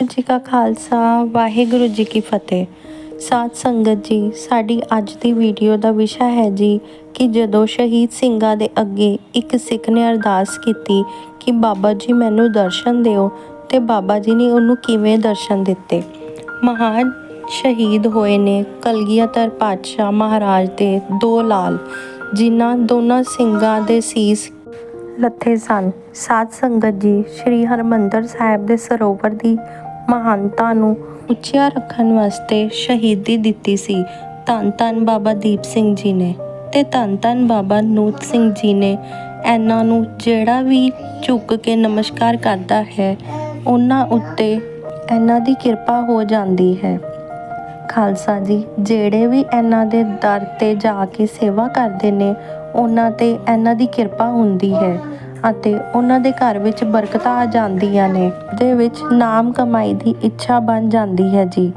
ਜੀ ਕਾ ਖਾਲਸਾ, ਵਾਹਿਗੁਰੂ ਜੀ ਕੀ ਫਤਿਹ। ਸਾਧ ਸੰਗਤ ਜੀ, ਸਾਡੀ ਅੱਜ ਦੀ ਵੀਡੀਓ ਦਾ ਵਿਸ਼ਾ ਹੈ ਜੀ ਕਿ ਜਦੋਂ ਸ਼ਹੀਦ ਸਿੰਘਾਂ ਦੇ ਅੱਗੇ ਇੱਕ ਸਿੱਖ ਨੇ ਅਰਦਾਸ ਕੀਤੀ ਕਿ ਬਾਬਾ ਜੀ ਮੈਨੂੰ ਦਰਸ਼ਨ ਦਿਓ ਤੇ ਬਾਬਾ ਜੀ ਨੇ ਉਹਨੂੰ ਕਿਵੇਂ ਦਰਸ਼ਨ ਦਿੱਤੇ। ਮਹਾਨ ਸ਼ਹੀਦ ਹੋਏ ਨੇ ਕਲਗੀਧਰ ਪਾਤਸ਼ਾਹ ਮਹਾਰਾਜ ਦੇ ਦੋ ਲਾਲ, ਜਿਨ੍ਹਾਂ ਦੋਨਾਂ ਸਿੰਘਾਂ ਦੇ ਸੀਸ ਲੱਥੇ ਸਨ। ਸਾਧ ਸੰਗਤ ਜੀ, ਸ੍ਰੀ ਹਰਮੰਦਰ ਸਾਹਿਬ ਦੇ ਸਰੋਵਰ ਦੀ ਮਹਾਨਤਾ ਨੂੰ ਉੱਚਿਆ ਰੱਖਣ ਵਾਸਤੇ ਸ਼ਹੀਦੀ ਦਿੱਤੀ ਸੀ। ਧੰਨ ਧੰਨ ਬਾਬਾ ਦੀਪ ਸਿੰਘ ਜੀ ਨੇ ਤੇ ਧੰਨ ਧੰਨ ਬਾਬਾ ਨੂਤ ਸਿੰਘ ਜੀ ਨੇ ਇਹਨਾਂ ਨੂੰ ਜਿਹੜਾ ਵੀ ਝੁੱਕ ਕੇ ਨਮਸਕਾਰ ਕਰਦਾ ਹੈ, ਉਹਨਾਂ ਉੱਤੇ ਇਹਨਾਂ ਦੀ ਕਿਰਪਾ ਹੋ ਜਾਂਦੀ ਹੈ। ਖਾਲਸਾ ਜੀ, ਜਿਹੜੇ ਵੀ ਇਹਨਾਂ ਦੇ ਦਰ ਤੇ ਜਾ ਕੇ ਸੇਵਾ ਕਰਦੇ ਨੇ, ਉਹਨਾਂ ਤੇ ਇਹਨਾਂ ਦੀ ਕਿਰਪਾ ਹੁੰਦੀ ਹੈ। ਅਤੇ ਉਹਨਾਂ ਦੇ ਘਰ ਵਿੱਚ ਬਰਕਤਾਂ ਆ ਜਾਂਦੀਆਂ ਨੇ। ਦੇ ਵਿੱਚ ਨਾਮ ਕਮਾਈ ਦੀ ਇੱਛਾ ਬਣ ਜਾਂਦੀ ਹੈ ਜੀ।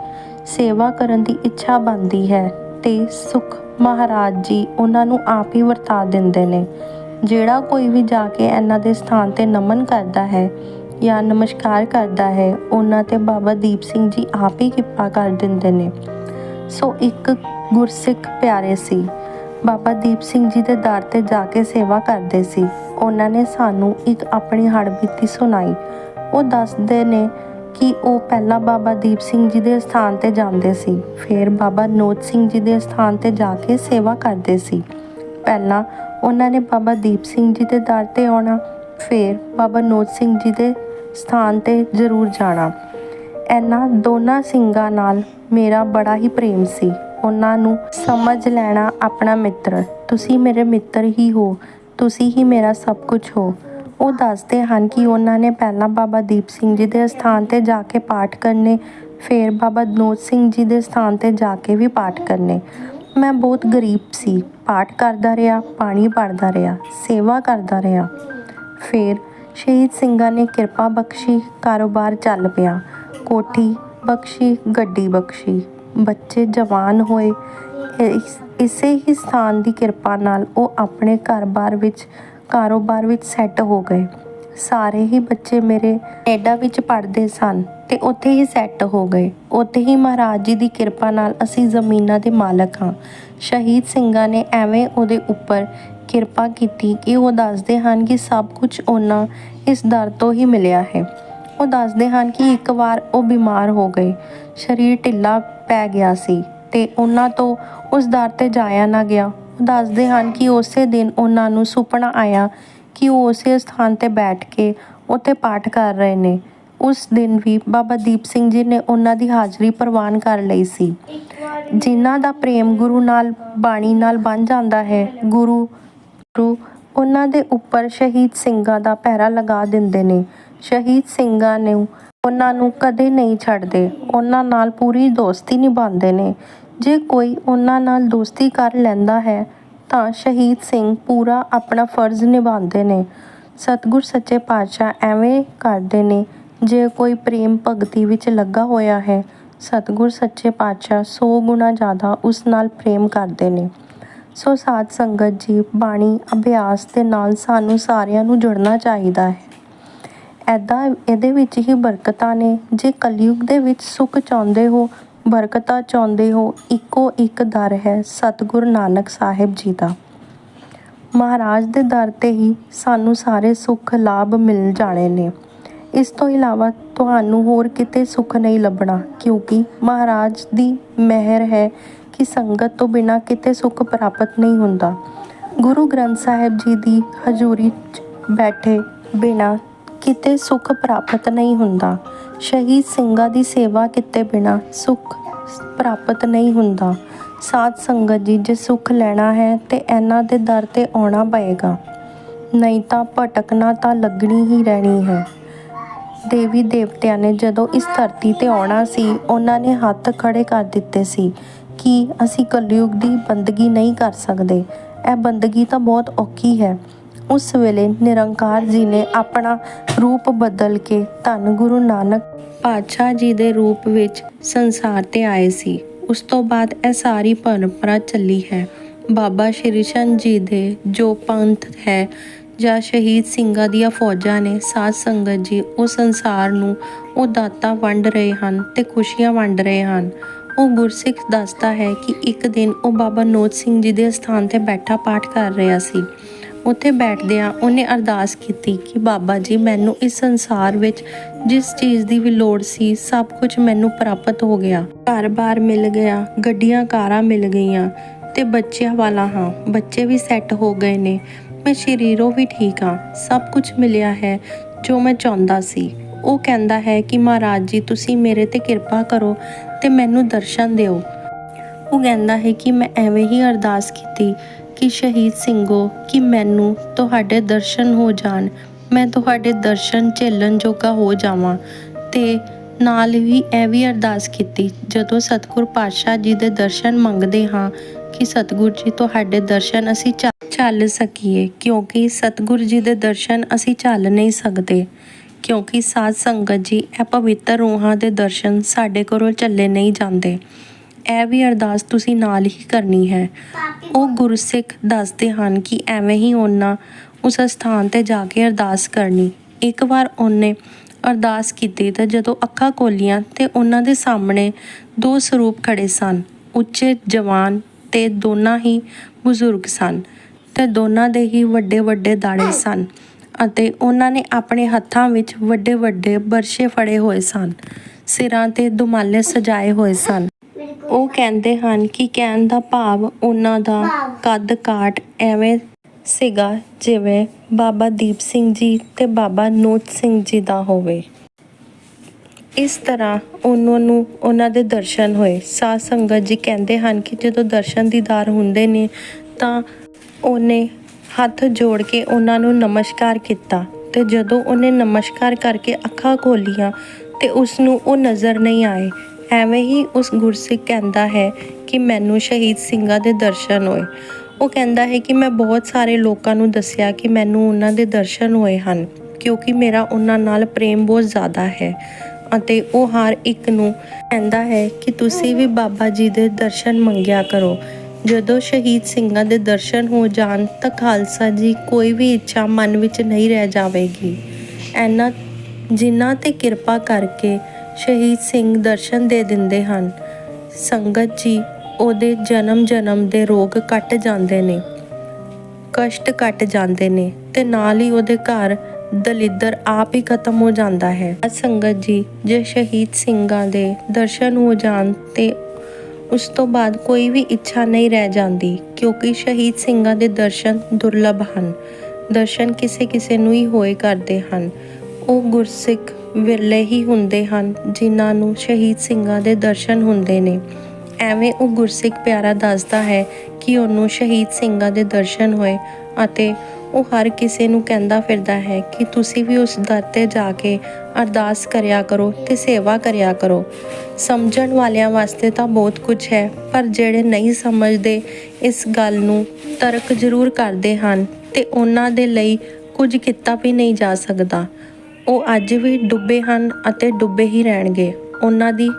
ਸੇਵਾ ਕਰਨ ਦੀ ਇੱਛਾ ਬਣਦੀ ਹੈ ਤੇ ਸੁਖ ਮਹਾਰਾਜ ਜੀ ਉਹਨਾਂ ਨੂੰ ਆਪ ਹੀ ਵਰਤਾ ਦਿੰਦੇ ਨੇ। ਜਿਹੜਾ ਕੋਈ ਵੀ ਜਾ ਕੇ ਇਹਨਾਂ ਦੇ ਸਥਾਨ ਤੇ ਨਮਨ ਕਰਦਾ ਹੈ ਜਾਂ ਨਮਸਕਾਰ ਕਰਦਾ ਹੈ, ਉਹਨਾਂ ਤੇ ਬਾਬਾ ਦੀਪ ਸਿੰਘ ਜੀ ਆਪ ਹੀ ਕਿਰਪਾ ਕਰ ਦਿੰਦੇ ਨੇ। ਸੋ ਇੱਕ ਗੁਰਸਿੱਖ ਪਿਆਰੇ ਸੀ। ਬਾਬਾ ਦੀਪ ਸਿੰਘ ਜੀ ਦੇ ਦਰ ਤੇ ਜਾ ਕੇ ਸੇਵਾ ਕਰਦੇ ਸੀ। ਉਹਨਾਂ ਨੇ ਸਾਨੂੰ ਇੱਕ ਆਪਣੀ ਹੜਬੀਤੀ ਸੁਣਾਈ। ਉਹ ਦੱਸਦੇ ਨੇ ਕਿ ਉਹ ਪਹਿਲਾਂ ਬਾਬਾ ਦੀਪ ਸਿੰਘ ਜੀ ਦੇ ਸਥਾਨ ਤੇ ਜਾਂਦੇ ਸੀ, ਫਿਰ ਬਾਬਾ ਨੋਟ ਸਿੰਘ ਜੀ ਦੇ ਸਥਾਨ ਤੇ ਜਾ ਕੇ ਸੇਵਾ ਕਰਦੇ ਸੀ। ਪਹਿਲਾਂ ਉਹਨਾਂ ਨੇ ਬਾਬਾ ਦੀਪ ਸਿੰਘ ਜੀ ਦੇ ਦਰ ਤੇ ਆਉਣਾ, ਫਿਰ ਬਾਬਾ ਨੋਟ ਸਿੰਘ ਜੀ ਦੇ ਸਥਾਨ ਤੇ ਜ਼ਰੂਰ ਜਾਣਾ। ਇਹਨਾਂ ਦੋਨਾਂ ਸਿੰਘਾਂ ਨਾਲ ਮੇਰਾ ਬੜਾ ਹੀ ਪ੍ਰੇਮ ਸੀ। ਉਹਨਾਂ ਨੂੰ ਸਮਝ ਲੈਣਾ ਆਪਣਾ ਮਿੱਤਰ। ਤੁਸੀਂ ਮੇਰੇ ਮਿੱਤਰ ਹੀ ਹੋ। ਤੁਸੀਂ ਹੀ ਮੇਰਾ ਸਭ ਕੁਝ ਹੋ। ਉਹ ਦੱਸਦੇ ਹਨ ਕਿ ਉਹਨਾਂ ਨੇ ਪਹਿਲਾਂ ਬਾਬਾ ਦੀਪ ਸਿੰਘ ਜੀ ਦੇ ਸਥਾਨ ਤੇ ਜਾ ਕੇ ਪਾਠ ਕਰਨੇ, ਫਿਰ ਬਾਬਾ ਨੋਟ ਸਿੰਘ ਜੀ ਦੇ ਸਥਾਨ ਤੇ ਜਾ ਕੇ ਵੀ ਪਾਠ ਕਰਨੇ। ਮੈਂ ਬਹੁਤ ਗਰੀਬ ਸੀ। ਪਾਠ ਕਰਦਾ ਰਿਹਾ, ਪਾਣੀ ਭਰਦਾ ਰਿਹਾ, ਸੇਵਾ ਕਰਦਾ ਰਿਹਾ। ਫਿਰ ਸ਼ਹੀਦ ਸਿੰਘਾਂ ਨੇ ਕਿਰਪਾ ਬਖਸ਼ੀ, ਕਾਰੋਬਾਰ ਚੱਲ ਪਿਆ। ਕੋਠੀ ਬਖਸ਼ੀ, ਗੱਡੀ ਬਖਸ਼ੀ। ਬੱਚੇ ਜਵਾਨ ਹੋਏ ਇਸ- ਇਸੇ ਹੀ ਸਥਾਨ ਦੀ ਕਿਰਪਾ ਨਾਲ ਉਹ ਆਪਣੇ ਘਰ-ਬਾਰ ਵਿੱਚ, ਕਾਰੋਬਾਰ ਵਿੱਚ ਸੈੱਟ ਹੋ ਗਏ। ਸਾਰੇ ਹੀ ਬੱਚੇ ਮੇਰੇ ਕੈਨੇਡਾ ਵਿੱਚ ਪੜ੍ਹਦੇ ਸਨ ਤੇ ਉੱਥੇ ਹੀ ਸੈੱਟ ਹੋ ਗਏ। ਉੱਥੇ ਹੀ ਮਹਾਰਾਜ ਜੀ ਦੀ ਕਿਰਪਾ ਨਾਲ ਅਸੀਂ ਜ਼ਮੀਨਾਂ ਦੇ ਮਾਲਕ ਹਾਂ। ਸ਼ਹੀਦ ਸਿੰਘਾਂ ਨੇ ਐਵੇਂ ਉਹਦੇ ਉੱਪਰ ਕਿਰਪਾ ਕੀਤੀ ਕਿ ਉਹ ਦੱਸਦੇ ਹਨ ਕਿ ਸਭ ਕੁਝ ਉਹਨਾਂ ਇਸ ਦਰ ਤੋਂ ਹੀ ਮਿਲਿਆ ਹੈ। ਉਹ ਦੱਸਦੇ ਹਨ ਕਿ ਇੱਕ ਵਾਰ ਉਹ ਬਿਮਾਰ ਹੋ ਗਏ। ਸਰੀਰ ਢਿੱਲਾ ਪੈ ਗਿਆ ਸੀ ਤੇ ਉਹਨਾਂ ਤੋਂ ਉਸ ਦਰ ਤੇ ਜਾਇਆ ਨਾ ਗਿਆ। ਦੱਸਦੇ ਹਨ ਕਿ ਉਸੇ ਦਿਨ ਉਹਨਾਂ ਨੂੰ ਸੁਪਨਾ ਆਇਆ ਕਿ ਉਹ ਉਸੇ ਸਥਾਨ ਤੇ ਬੈਠ ਕੇ ਉੱਥੇ ਪਾਠ ਕਰ ਰਹੇ ਨੇ। ਉਸ ਦਿਨ ਵੀ ਬਾਬਾ ਦੀਪ ਸਿੰਘ ਜੀ ਨੇ ਉਹਨਾਂ ਦੀ ਹਾਜ਼ਰੀ ਪ੍ਰਵਾਨ ਕਰ ਲਈ ਸੀ। ਜਿਨ੍ਹਾਂ ਦਾ ਪ੍ਰੇਮ ਗੁਰੂ ਨਾਲ, ਬਾਣੀ ਨਾਲ ਬਣ ਜਾਂਦਾ ਹੈ, ਗੁਰੂ ਗੁਰੂ ਉਹਨਾਂ ਦੇ ਉੱਪਰ ਸ਼ਹੀਦ ਸਿੰਘਾਂ ਦਾ ਪਹਿਰਾ ਲਗਾ ਦਿੰਦੇ ਨੇ। ਸ਼ਹੀਦ ਸਿੰਘਾਂ ਨੂੰ ਉਹਨਾਂ ਨੂੰ ਕਦੇ ਨਹੀਂ ਛੱਡਦੇ। ਉਹਨਾਂ ਨਾਲ ਪੂਰੀ ਦੋਸਤੀ ਨਿਭਾਉਂਦੇ ਨੇ। ਜੇ ਕੋਈ ਉਹਨਾਂ ਨਾਲ ਦੋਸਤੀ ਕਰ ਲੈਂਦਾ ਹੈ, ਤਾਂ ਸ਼ਹੀਦ ਸਿੰਘ ਪੂਰਾ ਆਪਣਾ ਫਰਜ਼ ਨਿਭਾਉਂਦੇ ਨੇ। ਸਤਿਗੁਰ ਸੱਚੇ ਪਾਤਸ਼ਾਹ ਐਵੇਂ ਕਰਦੇ ਨੇ, ਜੇ ਕੋਈ ਪ੍ਰੇਮ ਭਗਤੀ ਵਿੱਚ ਲੱਗਾ ਹੋਇਆ ਹੈ, ਸਤਿਗੁਰ ਸੱਚੇ ਪਾਤਸ਼ਾਹ ਸੌ ਗੁਣਾ ਜ਼ਿਆਦਾ ਉਸ ਨਾਲ ਪ੍ਰੇਮ ਕਰਦੇ ਨੇ। ਸੋ ਸਾਧ ਸੰਗਤ ਜੀ, ਬਾਣੀ, ਅਭਿਆਸ ਦੇ ਨਾਲ ਸਾਨੂੰ ਸਾਰਿਆਂ ਨੂੰ ਜੁੜਨਾ ਚਾਹੀਦਾ ਹੈ। ਐਦਾਂ ਇਹਦੇ ਵਿੱਚ ਹੀ ਬਰਕਤਾਂ ਨੇ। ਜੇ ਕਲਯੁਗ ਦੇ ਵਿੱਚ ਸੁੱਖ ਚਾਹੁੰਦੇ ਹੋ, ਬਰਕਤਾਂ ਚਾਹੁੰਦੇ ਹੋ, ਇੱਕੋ ਇੱਕ ਦਰ ਹੈ, ਸਤਿਗੁਰ ਨਾਨਕ ਸਾਹਿਬ ਜੀ ਦਾ। ਮਹਾਰਾਜ ਦੇ ਦਰ ਤੇ ਹੀ ਸਾਨੂੰ ਸਾਰੇ ਸੁੱਖ ਲਾਭ ਮਿਲ ਜਾਣੇ ਨੇ। ਇਸ ਤੋਂ ਇਲਾਵਾ ਤੁਹਾਨੂੰ ਹੋਰ ਕਿਤੇ ਸੁੱਖ ਨਹੀਂ ਲੱਭਣਾ, ਕਿਉਂਕਿ ਮਹਾਰਾਜ ਦੀ ਮਿਹਰ ਹੈ ਕਿ ਸੰਗਤ ਤੋਂ ਬਿਨਾ ਕਿਤੇ ਸੁੱਖ ਪ੍ਰਾਪਤ ਨਹੀਂ ਹੁੰਦਾ। ਗੁਰੂ ਗ੍ਰੰਥ ਸਾਹਿਬ ਜੀ ਦੀ ਹਜ਼ੂਰੀ 'ਚ ਬੈਠੇ ਬਿਨਾ ਕਿਤੇ ਸੁੱਖ ਪ੍ਰਾਪਤ ਨਹੀਂ ਹੁੰਦਾ। ਸ਼ਹੀਦ ਸਿੰਘਾਂ ਦੀ ਸੇਵਾ ਕੀਤੇ ਬਿਨਾ ਸੁੱਖ ਪ੍ਰਾਪਤ ਨਹੀਂ ਹੁੰਦਾ। ਸਾਧ ਸੰਗਤ ਜੀ, ਜੇ ਸੁੱਖ ਲੈਣਾ ਹੈ ਤੇ ਇਹਨਾਂ ਦੇ ਦਰ ਤੇ ਆਉਣਾ ਪਏਗਾ। ਨਹੀਂ ਤਾਂ ਭਟਕਣਾ ਤਾਂ ਲੱਗਣੀ ਹੀ ਰਹਿਣੀ ਹੈ। ਦੇਵੀ ਦੇਵਤਿਆਂ ਨੇ ਜਦੋਂ ਇਸ ਧਰਤੀ ਤੇ ਆਉਣਾ ਸੀ, ਉਹਨਾਂ ਨੇ ਹੱਥ ਖੜੇ ਕਰ ਦਿੱਤੇ ਸੀ ਕਿ ਅਸੀਂ ਕਲਯੁਗ ਦੀ ਬੰਦਗੀ ਨਹੀਂ ਕਰ ਸਕਦੇ। ਇਹ ਬੰਦਗੀ ਤਾਂ ਬਹੁਤ ਔਖੀ ਹੈ। ਉਸ ਵੇਲੇ ਨਿਰੰਕਾਰ ਜੀ ਨੇ ਆਪਣਾ ਰੂਪ ਬਦਲ ਕੇ ਧੰਨ ਗੁਰੂ ਨਾਨਕ ਪਾਤਸ਼ਾਹ ਜੀ ਦੇ ਰੂਪ ਵਿੱਚ ਸੰਸਾਰ ਤੇ ਆਏ ਸੀ। ਉਸ ਤੋਂ ਬਾਅਦ ਇਹ ਸਾਰੀ ਪਰੰਪਰਾ ਚੱਲੀ ਹੈ। ਬਾਬਾ ਸ਼੍ਰੀ ਚੰਦ ਜੀ ਦੇ ਜੋ ਪੰਥ ਹੈ ਜਾਂ ਸ਼ਹੀਦ ਸਿੰਘਾਂ ਦੀਆਂ ਫੌਜਾਂ ਨੇ, ਸਾਧ ਸੰਗਤ ਜੀ ਉਹ ਸੰਸਾਰ ਨੂੰ ਉਹ ਦਾਤਾਂ ਵੰਡ ਰਹੇ ਹਨ ਤੇ ਖੁਸ਼ੀਆਂ ਵੰਡ ਰਹੇ ਹਨ। ਉਹ ਗੁਰਸਿੱਖ ਦੱਸਦਾ ਹੈ ਕਿ ਇੱਕ ਦਿਨ ਉਹ ਬਾਬਾ ਨੋਦ ਸਿੰਘ ਜੀ ਦੇ ਸਥਾਨ ਤੇ ਬੈਠਾ ਪਾਠ ਕਰ ਰਿਹਾ ਸੀ। ਉੱਥੇ ਬੈਠਦਿਆਂ ਉਹਨੇ ਅਰਦਾਸ ਕੀਤੀ ਕਿ ਬਾਬਾ ਜੀ, ਮੈਨੂੰ ਇਸ ਸੰਸਾਰ ਵਿੱਚ ਜਿਸ ਚੀਜ਼ ਦੀ ਵੀ ਲੋੜ ਸੀ, ਸਭ ਕੁਝ ਮੈਨੂੰ ਪ੍ਰਾਪਤ ਹੋ ਗਿਆ। ਘਰ-ਬਾਰ ਮਿਲ ਗਿਆ, ਗੱਡੀਆਂ, ਕਾਰਾਂ ਮਿਲ ਗਈਆਂ ਤੇ ਬੱਚਿਆਂ ਵਾਲਾ ਹਾਂ, ਬੱਚੇ ਵੀ ਸੈੱਟ ਹੋ ਗਏ ਨੇ। ਮੈਂ ਸ਼ਰੀਰੋਂ ਵੀ ਠੀਕ ਹਾਂ, ਸਭ ਕੁਝ ਮਿਲਿਆ ਹੈ ਜੋ ਮੈਂ ਚਾਹੁੰਦਾ ਸੀ। ਉਹ ਕਹਿੰਦਾ ਹੈ ਕਿ ਮਹਾਰਾਜ ਜੀ, ਤੁਸੀਂ ਮੇਰੇ ਤੇ ਕਿਰਪਾ ਕਰੋ ਤੇ ਮੈਨੂੰ ਦਰਸ਼ਨ ਦਿਓ। ਉਹ ਕਹਿੰਦਾ ਹੈ ਕਿ ਮੈਂ ਐਵੇਂ ਹੀ ਅਰਦਾਸ ਕੀਤੀ ਕਿ ਸ਼ਹੀਦ ਸਿੰਘੋ, ਕਿ ਮੈਨੂੰ ਤੁਹਾਡੇ ਦਰਸ਼ਨ ਹੋ ਜਾਣ। ਮੈਂ ਤੁਹਾਡੇ ਦਰਸ਼ਨ ਝੇਲਣ ਜੋਗਾ ਹੋ ਜਾਵਾਂ। ਤੇ ਨਾਲ ਵੀ ਇਹ ਵੀ ਅਰਦਾਸ ਕੀਤੀ, ਜਦੋਂ ਸਤਿਗੁਰ ਪਾਤਸ਼ਾਹ ਜੀ ਦੇ ਦਰਸ਼ਨ ਮੰਗਦੇ ਹਾਂ, ਕਿ ਸਤਿਗੁਰ ਜੀ ਤੁਹਾਡੇ ਦਰਸ਼ਨ ਅਸੀਂ ਚੱਲ- ਚੱਲ ਸਕੀਏ, ਕਿਉਂਕਿ ਸਤਿਗੁਰ ਜੀ ਦੇ ਦਰਸ਼ਨ ਅਸੀਂ ਚੱਲ ਨਹੀਂ ਸਕਦੇ। ਕਿਉਂਕਿ ਸਾਧ ਸੰਗਤ ਜੀ, ਇਹ ਪਵਿੱਤਰ ਰੂਹਾਂ ਦੇ ਦਰਸ਼ਨ ਸਾਡੇ ਕੋਲੋਂ ਚੱਲੇ ਨਹੀਂ ਜਾਂਦੇ। ਇਹ ਵੀ ਅਰਦਾਸ ਤੁਸੀਂ ਨਾਲ ਹੀ ਕਰਨੀ ਹੈ। ਉਹ ਗੁਰਸਿੱਖ ਦੱਸਦੇ ਹਨ ਕਿ ਐਵੇਂ ਹੀ ਉਹਨਾਂ ਉਸ ਸਥਾਨ ਤੇ ਜਾ ਕੇ ਅਰਦਾਸ ਕਰਨੀ। ਇੱਕ ਵਾਰ ਉਹਨੇ ਅਰਦਾਸ ਕੀਤੀ ਤਾਂ ਜਦੋਂ ਅੱਖਾਂ ਖੋਲੀਆਂ ਤੇ ਉਹਨਾਂ ਦੇ ਸਾਹਮਣੇ ਦੋ ਸਰੂਪ ਖੜੇ ਸਨ। ਉੱਚੇ ਜਵਾਨ ਤੇ ਦੋਨਾਂ ਹੀ ਬਜ਼ੁਰਗ ਸਨ ਤੇ ਦੋਨਾਂ ਦੇ ਹੀ ਵੱਡੇ ਵੱਡੇ ਦਾੜੇ ਸਨ ਅਤੇ ਉਹਨਾਂ ਨੇ ਆਪਣੇ ਹੱਥਾਂ ਵਿੱਚ ਵੱਡੇ ਵੱਡੇ ਬਰਸ਼ੇ ਫੜੇ ਹੋਏ ਸਨ। ਸਿਰਾਂ ਤੇ ਦੁਮਾਲੇ ਸਜਾਏ ਹੋਏ ਸਨ। ਉਹ ਕਹਿੰਦੇ ਹਨ ਕਿ ਕਹਿਣ ਦਾ ਭਾਵ ਉਹਨਾਂ ਦਾ ਕੱਦ ਕਾਟ ਐਵੇਂ ਸੀਗਾ ਜਿਵੇਂ ਬਾਬਾ ਦੀਪ ਸਿੰਘ ਜੀ ਤੇ ਬਾਬਾ ਨੋਟ ਸਿੰਘ ਜੀ ਦਾ ਹੋਵੇ। ਇਸ ਤਰ੍ਹਾਂ ਉਹਨਾਂ ਨੂੰ ਉਹਨਾਂ ਦੇ ਦਰਸ਼ਨ ਹੋਏ। ਸਾਧ ਸੰਗਤ ਜੀ ਕਹਿੰਦੇ ਹਨ ਕਿ ਜਦੋਂ ਦਰਸ਼ਨ ਦੀਦਾਰ ਹੁੰਦੇ ਨੇ ਤਾਂ ਉਹਨੇ ਹੱਥ ਜੋੜ ਕੇ ਉਹਨਾਂ ਨੂੰ ਨਮਸਕਾਰ ਕੀਤਾ ਤੇ ਜਦੋਂ ਉਹਨੇ ਨਮਸਕਾਰ ਕਰਕੇ ਅੱਖਾਂ ਖੋਲੀਆਂ ਤੇ ਉਸ ਨੂੰ ਉਹ ਨਜ਼ਰ ਨਹੀਂ ਆਏ। ਐਵੇਂ ਹੀ ਉਸ ਗੁਰਸਿੱਖ ਕਹਿੰਦਾ ਹੈ ਕਿ ਮੈਨੂੰ ਸ਼ਹੀਦ ਸਿੰਘਾਂ ਦੇ ਦਰਸ਼ਨ ਹੋਏ। ਉਹ ਕਹਿੰਦਾ ਹੈ ਕਿ ਮੈਂ ਬਹੁਤ ਸਾਰੇ ਲੋਕਾਂ ਨੂੰ ਦੱਸਿਆ ਕਿ ਮੈਨੂੰ ਉਹਨਾਂ ਦੇ ਦਰਸ਼ਨ ਹੋਏ ਹਨ, ਕਿਉਂਕਿ ਮੇਰਾ ਉਹਨਾਂ ਨਾਲ ਪ੍ਰੇਮ ਬਹੁਤ ਜ਼ਿਆਦਾ ਹੈ ਅਤੇ ਉਹ ਹਰ ਇੱਕ ਨੂੰ ਕਹਿੰਦਾ ਹੈ ਕਿ ਤੁਸੀਂ ਵੀ ਬਾਬਾ ਜੀ ਦੇ ਦਰਸ਼ਨ ਮੰਗਿਆ ਕਰੋ। ਜਦੋਂ ਸ਼ਹੀਦ ਸਿੰਘਾਂ ਦੇ ਦਰਸ਼ਨ ਹੋ ਜਾਣ ਤਾਂ ਖਾਲਸਾ ਜੀ ਕੋਈ ਵੀ ਇੱਛਾ ਮਨ ਵਿੱਚ ਨਹੀਂ ਰਹਿ ਜਾਵੇਗੀ। ਐਨਾ ਜਿਨ੍ਹਾਂ ਤੇ ਕਿਰਪਾ ਕਰਕੇ ਸ਼ਹੀਦ ਸਿੰਘ ਦਰਸ਼ਨ ਦੇ ਦਿੰਦੇ ਹਨ। ਸੰਗਤ ਜੀ, ਉਹਦੇ ਜਨਮ ਜਨਮ ਦੇ ਰੋਗ ਕੱਟ ਜਾਂਦੇ ਨੇ। ਕਸ਼ਟ ਕੱਟ ਜਾਂਦੇ ਨੇ ਤੇ ਨਾਲ ਹੀ ਉਹਦੇ ਘਰ ਦਲਿੱਦਰ ਆਪ ਹੀ ਖਤਮ ਹੋ ਜਾਂਦਾ ਹੈ। ਸੰਗਤ ਜੀ, ਜੇ ਸ਼ਹੀਦ ਸਿੰਘਾਂ ਦੇ ਦਰਸ਼ਨ ਹੋ ਜਾਣ ਤੇ ਉਸ ਤੋਂ ਬਾਅਦ ਕੋਈ ਵੀ ਇੱਛਾ ਨਹੀਂ ਰਹਿ ਜਾਂਦੀ, ਕਿਉਂਕਿ ਸ਼ਹੀਦ ਸਿੰਘਾਂ ਦੇ ਦਰਸ਼ਨ ਦੁਰਲਭ ਹਨ। ਦਰਸ਼ਨ ਕਿਸੇ ਕਿਸੇ ਨੂੰ ਹੀ ਹੋਏ ਕਰਦੇ ਹਨ। ਉਹ ਗੁਰਸਿੱਖ ਵਿਰਲੇ ਹੀ ਹੁੰਦੇ ਹਨ, ਜਿਨ੍ਹਾਂ ਨੂੰ ਸ਼ਹੀਦ ਸਿੰਘਾਂ ਦੇ ਦਰਸ਼ਨ ਹੁੰਦੇ ਨੇ। ਐਵੇਂ ਉਹ ਗੁਰਸਿੱਖ ਪਿਆਰਾ ਦੱਸਦਾ ਹੈ ਕਿ ਉਹਨੂੰ ਸ਼ਹੀਦ ਸਿੰਘਾਂ ਦੇ ਦਰਸ਼ਨ ਹੋਏ ਅਤੇ ਉਹ ਹਰ ਕਿਸੇ ਨੂੰ ਕਹਿੰਦਾ ਫਿਰਦਾ ਹੈ ਕਿ ਤੁਸੀਂ ਵੀ ਉਸ ਦਰ ਤੇ ਜਾ ਕੇ ਅਰਦਾਸ ਕਰਿਆ ਕਰੋ ਤੇ ਸੇਵਾ ਕਰਿਆ ਕਰੋ। ਸਮਝਣ ਵਾਲਿਆਂ ਵਾਸਤੇ ਤਾਂ ਬਹੁਤ ਕੁਝ ਹੈ, ਪਰ ਜਿਹੜੇ ਨਹੀਂ ਸਮਝਦੇ ਇਸ ਗੱਲ ਨੂੰ ਤਰਕ ਜ਼ਰੂਰ ਕਰਦੇ ਹਨ ਤੇ ਉਹਨਾਂ ਦੇ ਲਈ ਕੁਝ ਕੀਤਾ ਵੀ ਨਹੀਂ ਜਾ ਸਕਦਾ। ਉਹ ਅੱਜ ਵੀ ਡੁੱਬੇ ਹਨ ਅਤੇ ਡੁੱਬੇ ਹੀ ਰਹਿਣਗੇ। ਉਹਨਾਂ ਦੀ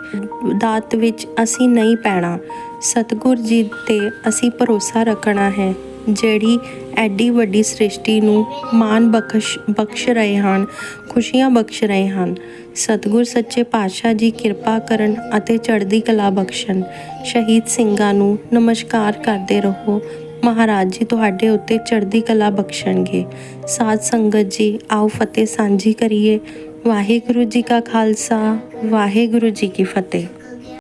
ਦਾਤ ਵਿੱਚ ਅਸੀਂ ਨਹੀਂ ਪੈਣਾ। ਸਤਿਗੁਰ ਜੀ ਤੇ ਅਸੀਂ ਭਰੋਸਾ ਰੱਖਣਾ ਹੈ, ਜਿਹੜੀ ਐਡੀ ਵੱਡੀ ਸ੍ਰਿਸ਼ਟੀ ਨੂੰ ਮਾਨ ਬਖਸ਼ ਬਖਸ਼ ਰਹੇ ਹਨ, ਖੁਸ਼ੀਆਂ ਬਖਸ਼ ਰਹੇ ਹਨ। ਸਤਿਗੁਰ ਸੱਚੇ ਪਾਤਸ਼ਾਹ ਜੀ ਕਿਰਪਾ ਕਰਨ ਅਤੇ ਚੜ੍ਹਦੀ ਕਲਾ ਬਖਸ਼ਣ। ਸ਼ਹੀਦ ਸਿੰਘਾਂ ਨੂੰ ਨਮਸਕਾਰ ਕਰਦੇ ਰਹੋ। ਮਹਾਰਾਜ ਜੀ ਤੁਹਾਡੇ ਉੱਤੇ ਚੜ੍ਹਦੀ ਕਲਾ ਬਖਸ਼ਣਗੇ। ਸਾਧ ਸੰਗਤ ਜੀ, ਆਓ ਫਤਿਹ ਸਾਂਝੀ ਕਰੀਏ। ਵਾਹਿਗੁਰੂ ਜੀ ਕਾ ਖਾਲਸਾ, ਵਾਹਿਗੁਰੂ ਜੀ ਕੀ ਫਤਿਹ।